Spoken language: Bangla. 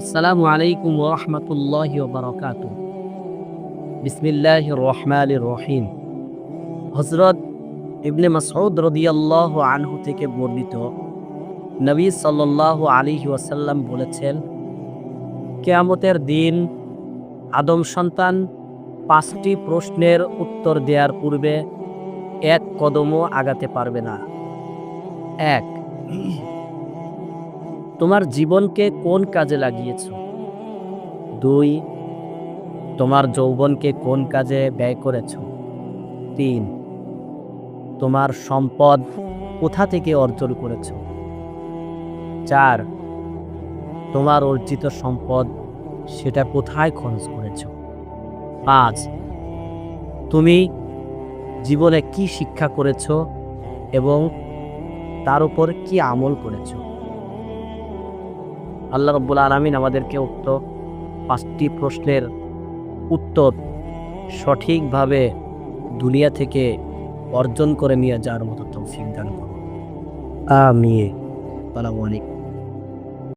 আসসালামু আলাইকুম ওরহমতুল্লাহ বারকাত বিসমিল্লাহ রহমান রহিম। হজরত ইবনে মাসউদ রদিয়াল্লাহ আনহু থেকে বর্ণিত নবী সাল্লাহ আলী ওয়াসাল্লাম বলেছেন, কেয়ামতের দিন আদম সন্তান পাঁচটি প্রশ্নের উত্তর দেওয়ার পূর্বে এক কদমও আগাতে পারবে না। এক তোমার জীবনকে কোন কাজে লাগিয়েছ? দুই, তোমার যৌবনকে কোন কাজে ব্যয় করেছ? তিন, তোমার সম্পদ কোথা থেকে অর্জন করেছ? চার, তোমার অর্জিত সম্পদ সেটা কোথায় খরচ করেছ? পাঁচ, তুমি জীবনে কি শিক্ষা করেছ এবং তার উপর কি আমল করেছ? আল্লাহ রব্বুল আলমিন আমাদেরকে উক্ত পাঁচটি প্রশ্নের উত্তর সঠিকভাবে দুনিয়া থেকে অর্জন করে নিয়ে যাওয়ার মতো তৌফিক দান আমি আলাইকুম।